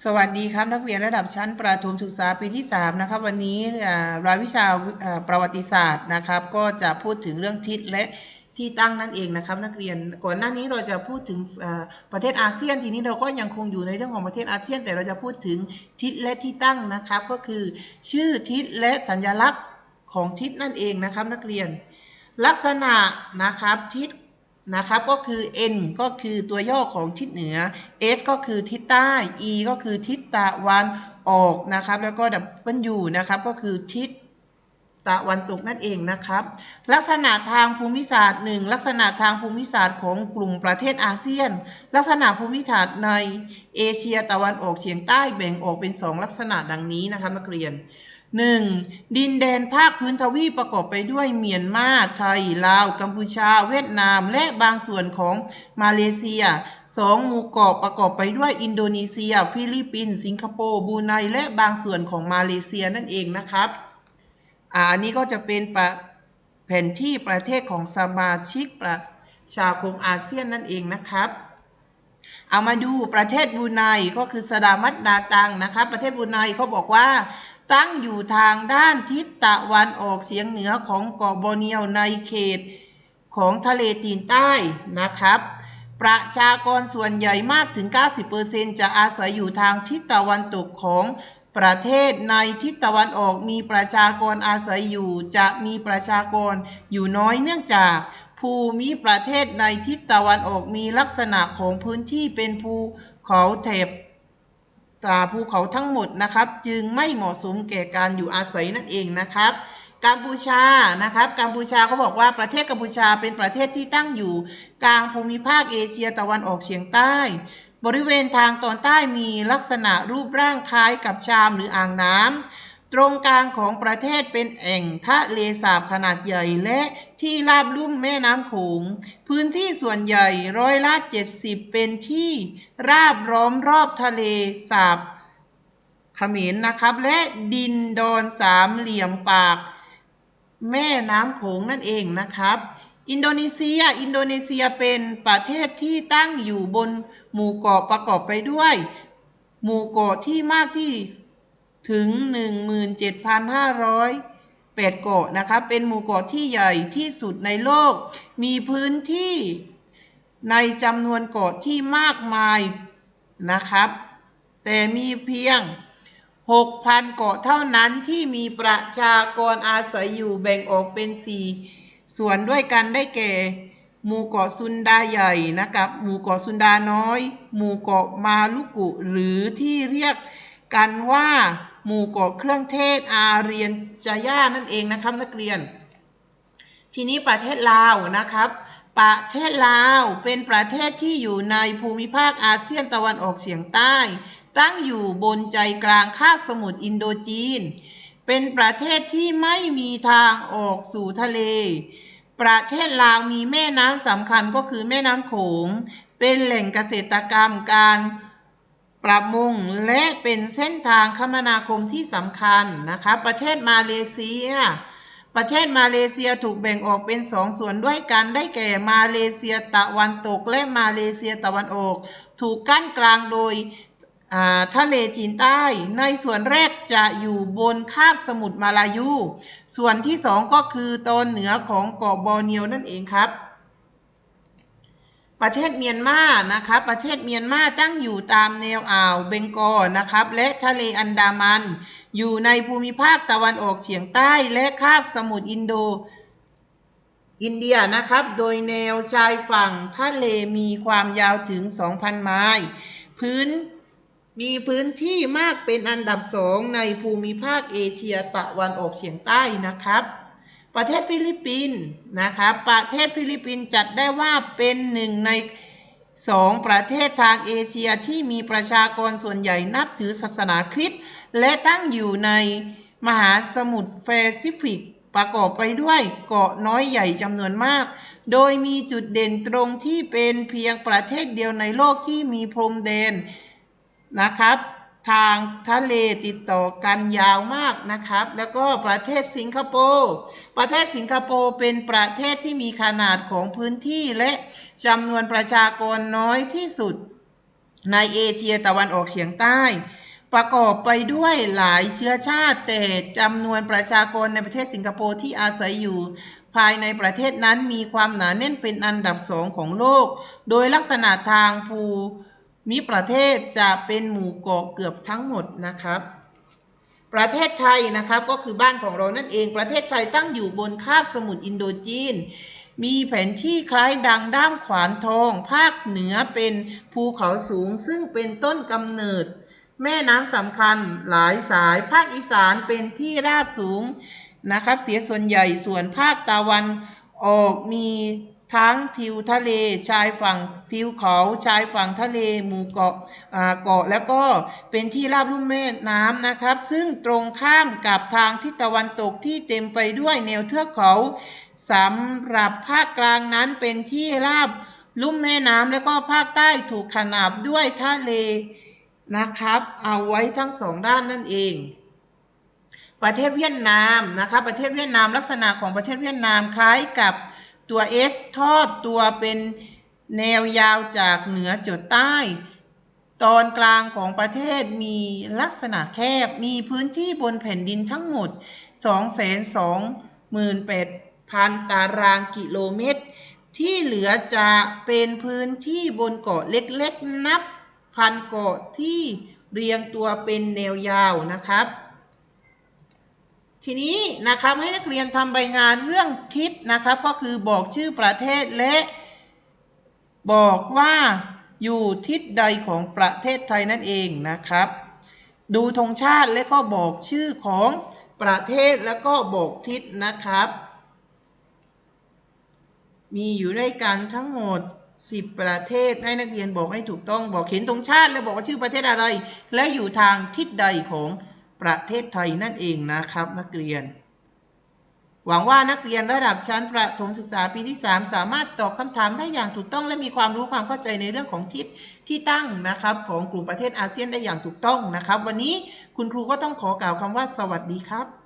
สวัสดีครับนักเรียนระดับชั้นประถมศึกษาปีที่3นะครับวันนี้รายวิชาประวัติศาสตร์นะครับ ก็จะพูดถึงเรื่องทิศและที่ตั้งนั่นเองนะครับ นักเรียนก่อนหน้านี้เราจะพูดถึงประเทศอาเซียนทีนี้เราก็ยังคงอยู่ในเรื่องของประเทศอาเซียน แต่เราจะพูดถึงทิศและที่ตั้งนะครับ ก็คือชื่อทิศและสัญลักษณ์ของทิศนั่นเองนะครับ นักเรียน ลักษณะนะครับทิศ นะครับก็คือ N ก็คือตัวย่อของทิศเหนือ S ก็คือทิศใต้ E ก็คือทิศตะวันออกนะครับ แล้วก็ W นะครับก็คือทิศตะวันตกนั่นเองนะครับ ลักษณะทางภูมิศาสตร์ 1 ลักษณะทางภูมิศาสตร์ของกลุ่มประเทศอาเซียน ลักษณะภูมิศาสตร์ในเอเชียตะวันออกเฉียงใต้แบ่งออกเป็น 2 ลักษณะดังนี้นะครับนักเรียน 1. ดินแดนภาคพื้นทวีปประกอบไปด้วยเมียนมา ไทย ลาว กัมพูชา เวียดนาม และบางส่วนของมาเลเซีย 2. หมู่เกาะประกอบไปด้วยอินโดนีเซีย ฟิลิปปินส์ สิงคโปร์ บูไน และบางส่วนของมาเลเซียนั่นเองนะครับ อ่าอันนี้ก็จะเป็นประแผนที่ประเทศของสมาชิกประชาคมอาเซียนนั่นเองนะครับเอามาดูประเทศบูไนก็คือสดามัตนาตังนะครับ ประเทศบูไนเขาบอกว่า ตั้งอยู่ทางด้านทิศตะวันออกเฉียงเหนือของเกาะบอเนียวในเขตของทะเลจีนใต้นะครับ ประชากรส่วนใหญ่มากถึง 90%จะอาศัยอยู่ทางทิศตะวันตกของประเทศในทิศตะวันออกมีประชากรอาศัยอยู่ จะมีประชากรอยู่น้อยเนื่องจาก ภูมิประเทศในทิศตะวันออกมีลักษณะของพื้นที่เป็นภูเขาแถบ ภูเขาทั้งหมดนะครับ จึงไม่เหมาะสมแก่การอยู่อาศัยนั่นเองนะครับกัมพูชา นะครับ กัมพูชาเขาบอกว่าประเทศกัมพูชาเป็นประเทศที่ตั้งอยู่ กลางภูมิภาคเอเชียตะวันออกเฉียงใต้ บริเวณทางตอนใต้มีลักษณะรูปร่างคล้ายกับชามหรืออ่างน้ำ ตรงกลางของประเทศเป็นแอ่งทะเลสาบขนาดใหญ่และที่ราบลุ่มแม่น้ำโขง พื้นที่ส่วนใหญ่ร้อยละ70เป็นที่ราบล้อมรอบทะเลสาบเขมรนะครับ และดินดอนสามเหลี่ยมปาก แม่น้ำโขงนั่นเองนะครับ อินโดนีเซีย อินโดนีเซียเป็นประเทศที่ตั้งอยู่บนหมู่เกาะประกอบไปด้วย หมู่เกาะที่มากที่ ถึง 17,500 8 เกาะนะครับเป็นหมู่เกาะที่ใหญ่ที่สุดในโลก มีพื้นที่ในจำนวนเกาะที่มากมายนะครับ แต่มีเพียง 6,000 เกาะเท่านั้นที่มีประชากรอาศัยอยู่แบ่งออกเป็น 4 ส่วนด้วยกันได้แก่ หมู่เกาะซุนดาใหญ่นะครับ หมู่เกาะซุนดาน้อย หมู่เกาะมาลุกุ หรือที่เรียกกันว่า หมู่เกาะเครื่องเทศอาเรียนจาย่านั่นเองนะครับนักเรียน ทีนี้ประเทศลาวนะครับ ประเทศลาวเป็นประเทศที่อยู่ในภูมิภาคอาเซียนตะวันออกเฉียงใต้ ตั้งอยู่บนใจกลางคาบสมุทรอินโดจีน เป็นประเทศที่ไม่มีทางออกสู่ทะเล ประเทศลาวมีแม่น้ำสำคัญก็คือแม่น้ำโขง เป็นแหล่งเกษตรกรรมการ ประมงและเป็นเส้นทางคมนาคมที่สำคัญนะคะประเทศมาเลเซีย ประเทศมาเลเซียถูกแบ่งออกเป็นสองส่วนด้วยกันได้แก่มาเลเซียตะวันตกและมาเลเซียตะวันออก ถูกกั้นกลางโดยทะเลจีนใต้ ในส่วนแรกจะอยู่บนคาบสมุทรมาลายู ส่วนที่สองก็คือตอนเหนือของเกาะบอร์เนียวนั่นเองครับ ประเทศเมียนมานะครับประเทศเมียนมาตั้งอยู่ตามแนวอ่าวเบงกอลนะครับและทะเลอันดามัน อยู่ในภูมิภาคตะวันออกเฉียงใต้และคาบสมุทรอินโดอินเดียนะครับ โดยแนวชายฝั่งทะเลมีความยาวถึง 2,000 ไมล์พื้นมีพื้นที่มากเป็นอันดับสองในภูมิภาคเอเชียตะวันออกเฉียงใต้นะครับ ประเทศฟิลิปปินส์นะครับประเทศฟิลิปปินส์จัดได้ว่าเป็นหนึ่งในสองประเทศทางเอเชียที่มีประชากรส่วนใหญ่นับถือศาสนาคริสต์และตั้งอยู่ในมหาสมุทรแปซิฟิก ประกอบไปด้วยเกาะน้อยใหญ่จำนวนมาก โดยมีจุดเด่นตรงที่เป็นเพียงประเทศเดียวในโลกที่มีพรมแดนนะครับ ทางทะเลติดต่อกันยาวมากนะครับ แล้วก็ประเทศสิงคโปร์ประเทศสิงคโปร์เป็นประเทศที่มีขนาดของพื้นที่และจำนวนประชากรน้อยที่สุดในเอเชียตะวันออกเฉียงใต้ ประกอบไปด้วยหลายเชื้อชาติ แต่จำนวนประชากรในประเทศสิงคโปร์ที่อาศัยอยู่ภายในประเทศนั้นมีความหนาแน่นเป็นอันดับสองของโลก โดยลักษณะทางภู มิประเทศจะเป็นหมู่เกาะเกือบทั้งหมดนะครับ ประเทศไทยนะครับก็คือบ้านของเรานั่นเอง ประเทศไทยตั้งอยู่บนคาบสมุทรอินโดจีน มีแผนที่คล้ายดังด้ามขวานทอง ภาคเหนือเป็นภูเขาสูง ซึ่งเป็นต้นกำเนิด แม่น้ำสำคัญหลายสาย ภาคอีสานเป็นที่ราบสูงนะครับ เสียส่วนใหญ่ส่วนภาคตะวันออกมี ทั้งทิวทะเลชายฝั่งทิวเขาชายฝั่งทะเลหมู่เกาะเกาะแล้วก็เป็นที่ราบลุ่มแม่น้ำนะครับ ซึ่งตรงข้ามกับทางทิศตะวันตกที่เต็มไปด้วยแนวเทือกเขาสำหรับภาคกลางนั้นเป็นที่ราบลุ่มแม่น้ำแล้วก็ภาคใต้ถูกขนาบด้วยทะเลนะครับ เอาไว้ทั้งสองด้านนั่นเองประเทศเวียดนามนะครับประเทศเวียดนามลักษณะของประเทศเวียดนามคล้ายกับ ตัว S ทอดตัวเป็นแนวยาวจากเหนือจดใต้ ตอนกลางของประเทศมีลักษณะแคบ มีพื้นที่บนแผ่นดินทั้งหมด 228,000 ตารางกิโลเมตร ที่เหลือจะเป็นพื้นที่บนเกาะเล็กๆ นับพันเกาะที่เรียงตัวเป็นแนวยาวนะครับ ทีนี้นะครับให้นักเรียนทำใบงานเรื่องทิศนะครับก็คือบอกชื่อประเทศและ บอกว่าอยู่ทิศใดของประเทศไทยนั่นเองนะครับ ดูธงชาติและก็บอกชื่อของประเทศแล้วก็บอกทิศนะครับ มีอยู่ด้วยกันทั้งหมด10ประเทศให้นักเรียนบอกให้ถูกต้องบอกเห็นธงชาติ แล้วบอกว่าชื่อประเทศอะไร แล้วอยู่ทางทิศใดของ ประเทศไทยนั่นเองนะครับนักเรียน หวังว่านักเรียนระดับชั้นประถมศึกษาปีที่ 3 สามารถตอบคำถามได้อย่างถูกต้องและมีความรู้ความเข้าใจในเรื่องของทิศที่ตั้งนะครับ ของกลุ่มประเทศอาเซียนได้อย่างถูกต้องนะครับ วันนี้คุณครูก็ต้องขอกล่าวคำว่าสวัสดีครับ